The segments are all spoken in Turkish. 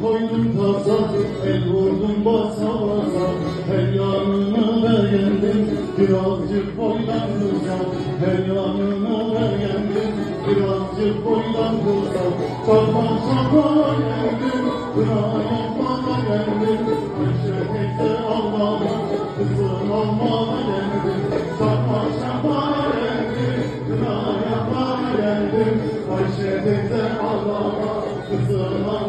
koydum tasa El vurdum basa basa. Her yanına vergendim Birazcık boydan kısa Her yanına vergendim Birazcık boydan kısa Çarpa çarpa geldim Kıraya bana geldim Meşrefekte Allah'ım Kızım almana geldim Çarpa çarpa geldim Kıraya bana geldim Ayşe teyze Allah'a Kızım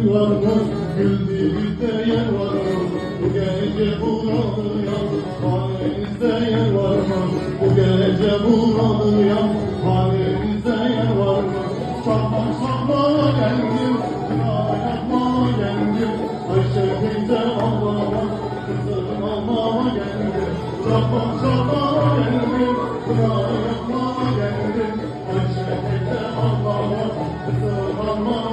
Bahçamızda gül var mı? Güldüğümüzde yer var mı? Bu gece bunalıyan halimizde yer var mı? Bu gece bunalıyan halimizde yer var mı? Çakma çakma geldim, kına yapma geldim. Ayşe teyze Allah'a kızım almama geldim. Çakma çakma geldim, kına yapma geldim. Ayşe teyze Allah'a kızım almama.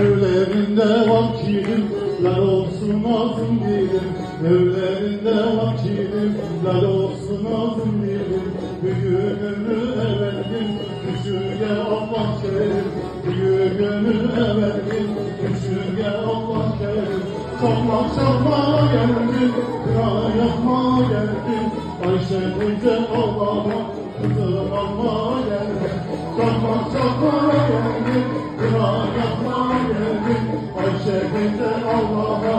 Evlerinde vakilim, lal olsun ağzım dilim. Evlerinde vakilim, lal olsun ağzım dilim. Büyüğünü everdim, küçüğe Allah kerim. Büyüğünü everdim, küçüğe Allah kerim. Çalma çalma geldim, kına yapma geldim. Ayşe teyze Ayşe güzel Allah'a